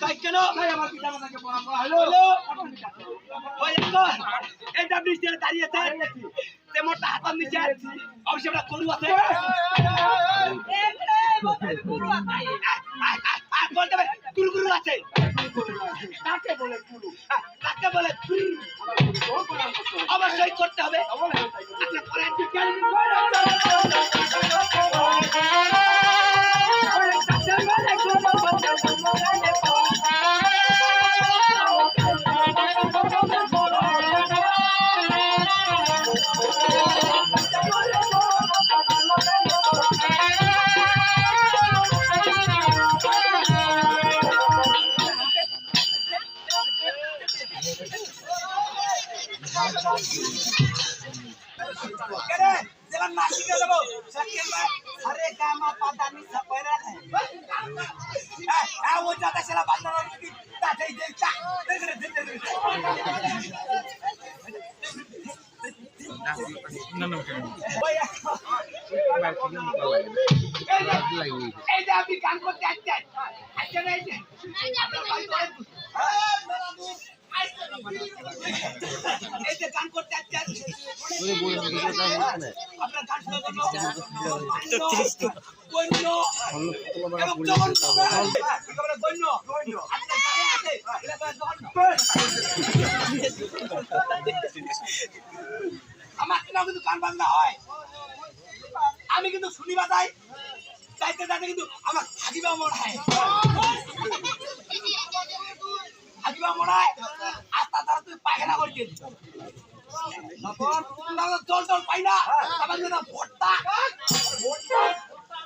তাই কেন তাই আমার পিতা মাতাকে করা হলো। এখন হাতার নিচে অবশ্যই আমরা করু আছে বলতে হবে কুরু কুরু আছে কাকে বলে আ, কাকে বলে কুরু? করতে হবে। অবশ্যই করতে। আচ্ছা করেন আমার কিনাও কিন্তু গান বাজনা হয় আমি কিন্তু শুনি বাজাই চাইতে চাইতে কিন্তু আমার হাজিবা মরায় হাজিবা মরায় আর তাছাড়া তুই পায়খানা করছিস তারপর জল টল পাই না। তারপর যেন ভোটটা।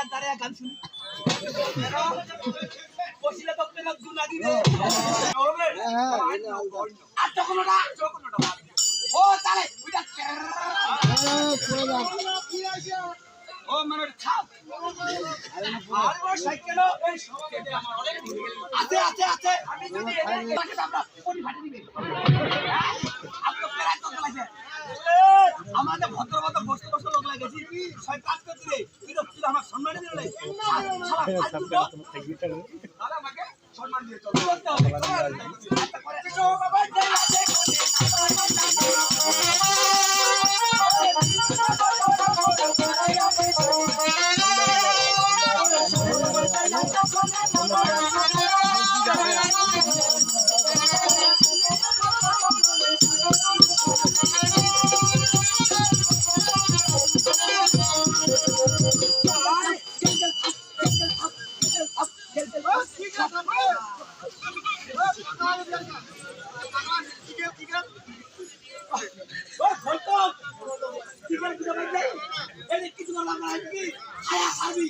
যাই দাঁড়িয়ে গান শুনি। আর মানে আর আছে আছে আমাদের ভদ্র ভদ্র বসতে বসতে লোক লাগেছি কাজ করতে আমার সম্মান দিলে সম্মান দিয়ে চল Yes, honey.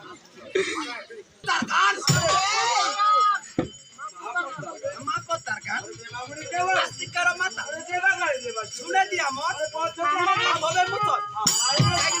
শুনে দি আমার হবে ইতিমধ্যে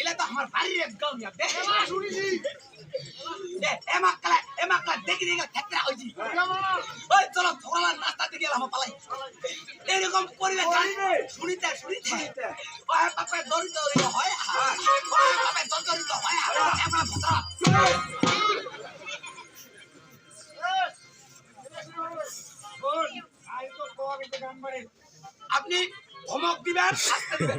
হয় এলে তো আমার বাড়ির একদম দেখে শুনেছি। এ মাকলা এ দেখি দেখি ঠেকরা হইছি। ওই চলো ছোড়ালার রাস্তা দিয়ে গেলাম পালাই। এরকম পরিবেশ শুনিতে শুনিতে। ওই বাপে দরিদ্র দরিদ্র হয়। ওই বাপে দরিদ্র হয়। আমরা ভদ্রা আপনি ধমক দিবেন শাস্তি দিবেন।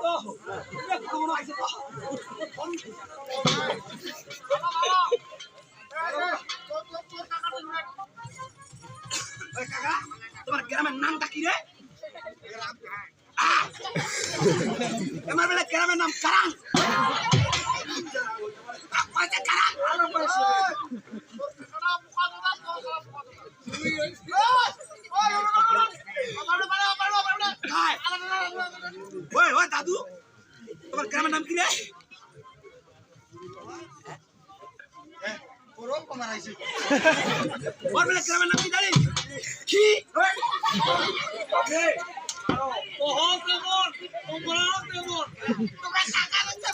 走，别跟我来一套。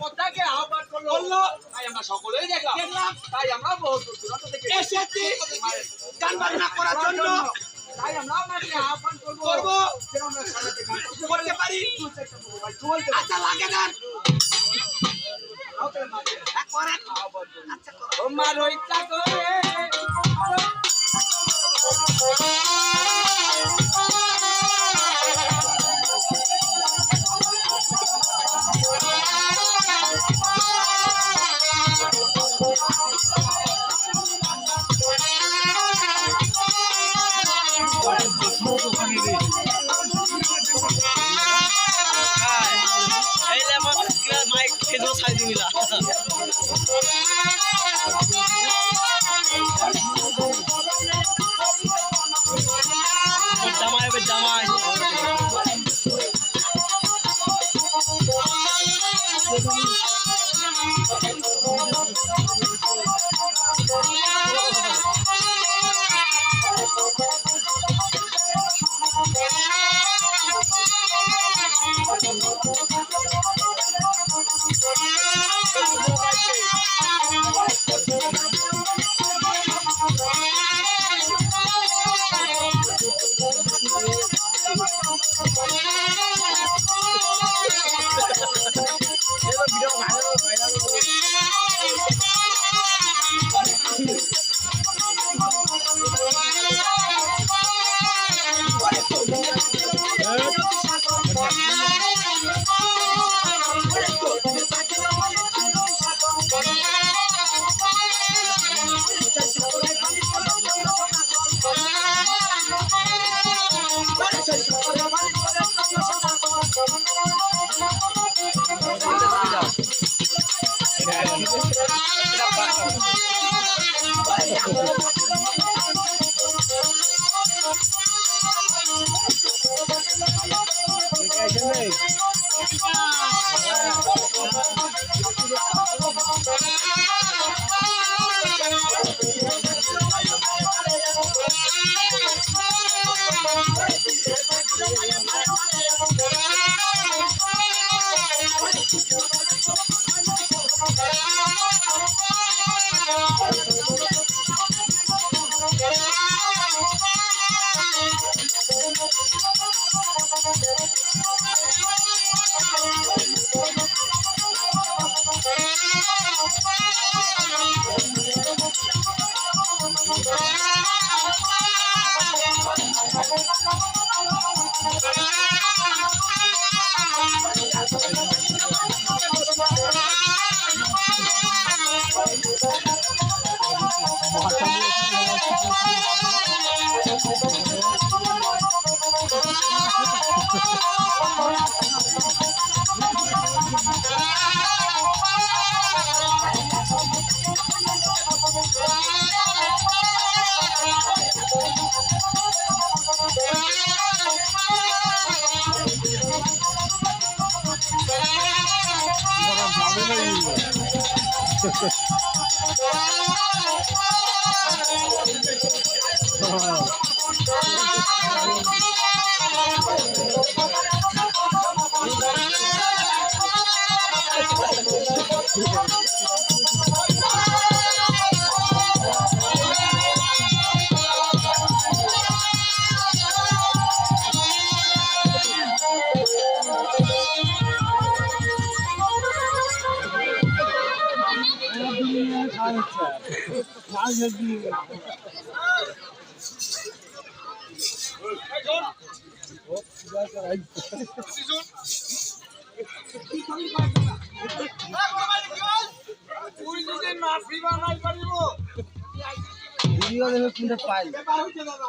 পদ্মাকে আহ্বান করল। তাই আমরা সকলেই দেখলাম। তাই আমরা বহু দূর দূরান্ত থেকে এসেছি গান বাজনা করার জন্য। তাই আমরা আপনাকে আহ্বান করব। করতে পারি। আচ্ছা লাগে না। তোমার ইচ্ছা করে 我要死了 তুই যদি মাফি বানাই পারিব ভিডিও দেখে কোনটা পাই ব্যাপার হইছে দাদা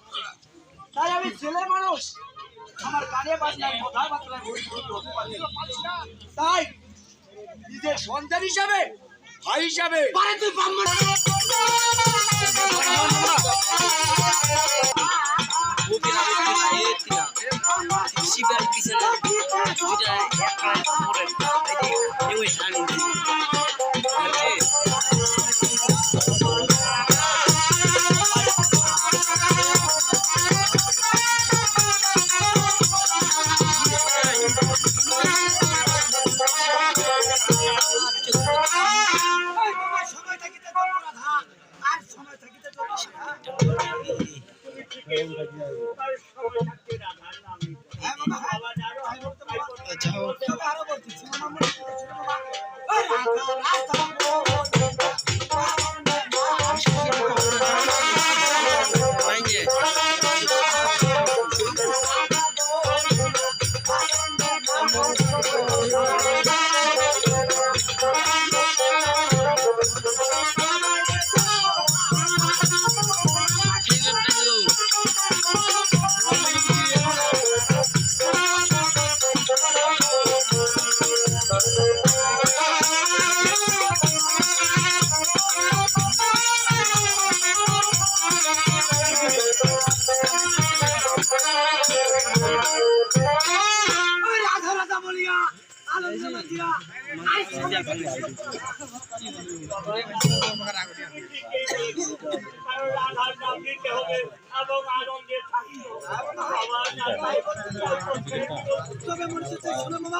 তাই আমি ছেলে মানুষ। আমার গানে বাজনায় কথাবার্তায়। তাই নিজের সন্তান হিসাবে ভাই হিসাবে। পারে তুই ব্রাহ্মণ শিবের পিছনে তবে মনে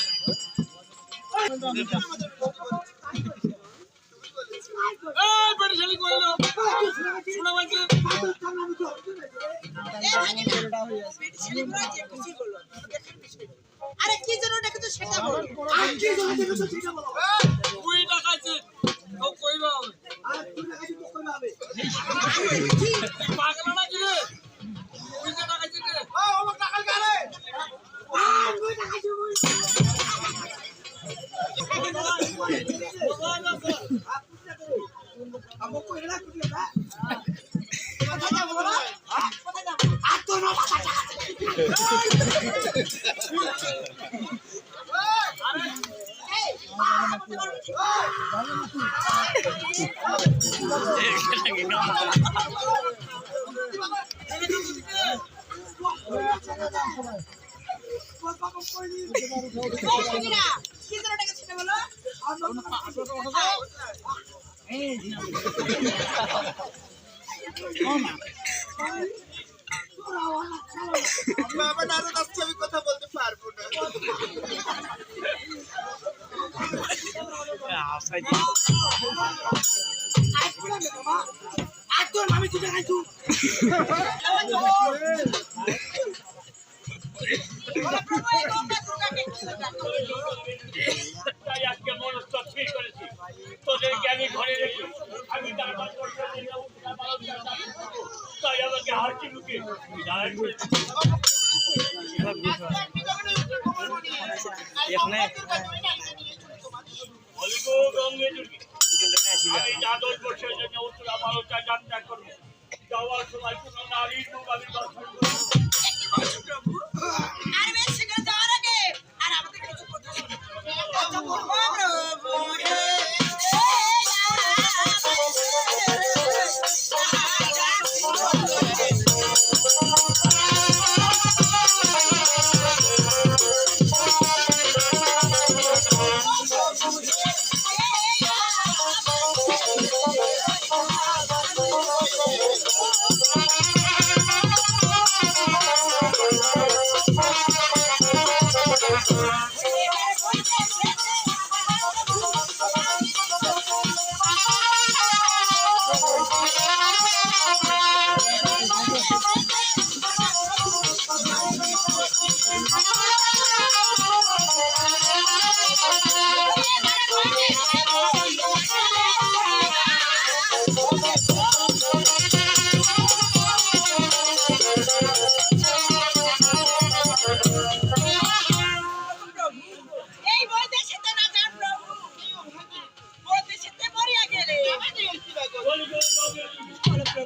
আরে কি জন্য ডেকেছো সেটা বলো কি জন্য দেখেছ সেটা বলো কুড়ি টাকা তো কইবা হবে। আর তুমি কাছে তো করবে হবে বাবা নারদ আসছে আমি কথা বলতে পারব না মামি তুই আজকে মনস্থ করেছি তোদেরকে আমি ঘরে রেখে আমি করব। তাই আমাকে হাসি মুখে আমি দ্বাদশ বছরের জন্য উত্তরা পালনটা যাত্রা করব যাওয়ার সময় কোনো নারীর মুখ আমি দর্শন করব আর বেশি শীঘ্র যাওয়ার আগে আর আমাদের কিছু কথা শোনো।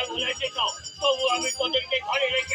করো যতই ভুলাইতে চাও তবু আমি তোদেরকে ঘরে রেখে